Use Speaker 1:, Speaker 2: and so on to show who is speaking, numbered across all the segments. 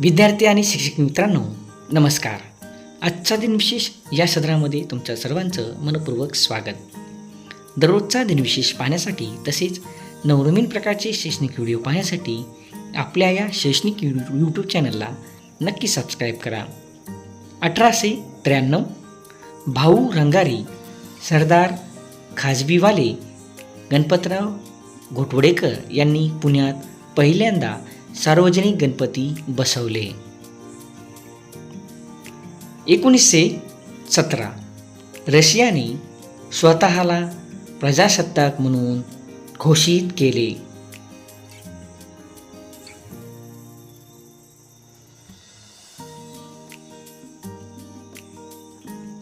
Speaker 1: विद्यार्थी आणि शिक्षक मित्रांनो नमस्कार. आजचा दिनविशेष या सदरामध्ये तुमच्या सर्वांचं मनपूर्वक स्वागत. दररोजचा दिनविशेष पाहण्यासाठी तसेच नवनवीन प्रकारचे शैक्षणिक व्हिडिओ पाहण्यासाठी आपल्या या शैक्षणिक यूट्यूब चॅनलला नक्की सबस्क्राईब करा. अठराशे त्र्याण्णव भाऊ रंगारी सरदार खाजबीवाले गणपतराव घोटवडेकर यांनी पुण्यात पहिल्यांदा सार्वजनिक गणपती बसवले. एकोणीसशे सतरा. रशियाने स्वतःला प्रजासत्ताक म्हणून घोषित केले.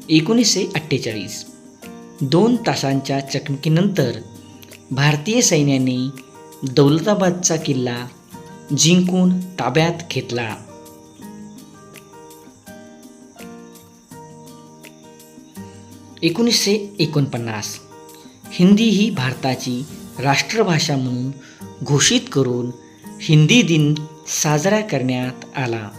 Speaker 1: एकोणीसशे अठ्ठेचाळीस. दोन तासांच्या चकमकीनंतर भारतीय सैन्याने दौलताबादचा किल्ला जिंकून ताब्यात घेतला. एकोणीसशे एकोणपन्नास. हिंदी ही भारताची राष्ट्रभाषा म्हणून घोषित करून हिंदी दिन साजरा करण्यात आला.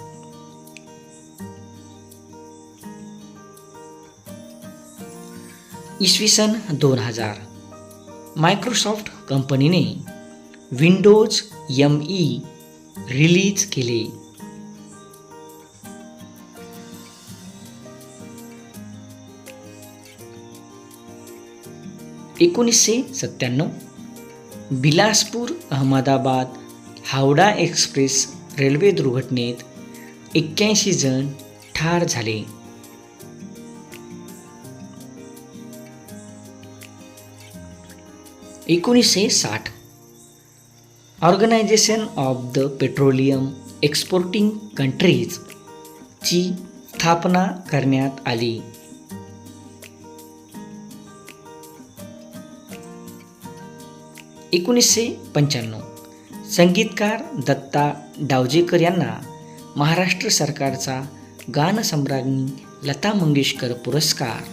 Speaker 1: इसवी सन दोन हजार. मायक्रोसॉफ्ट कंपनीने विंडोज एम ई रिलीज केले. एकोणीसशे सत्त्याण्णव बिलासपूर अहमदाबाद हावडा एक्सप्रेस रेल्वे दुर्घटनेत एक्क्याऐंशी जण ठार झाले. एकोणीसशे साठ organisation of the petroleum exporting countries ची स्थापना करण्यात आली. एकोणीसशे पंच्याण्णव. संगीतकार दत्ता डावजेकर यांना महाराष्ट्र सरकारचा गानसम्राज्ञी लता मंगेशकर पुरस्कार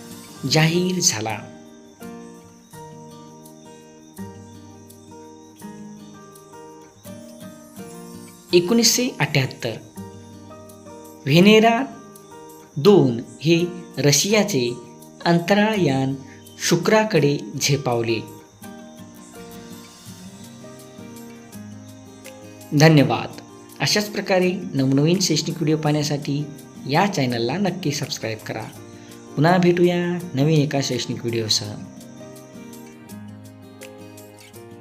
Speaker 1: जाहीर झाला. एकोणीसशे अठ्याहत्तर. व्हेनेरा दोन हे रशियाचे अंतराळयान शुक्राकडे झेपावले. धन्यवाद. अशाच प्रकारे नवनवीन शैक्षणिक व्हिडिओ पाहण्यासाठी या चॅनलला नक्की सबस्क्राईब करा. पुन्हा भेटूया नवीन एका शैक्षणिक व्हिडिओसह.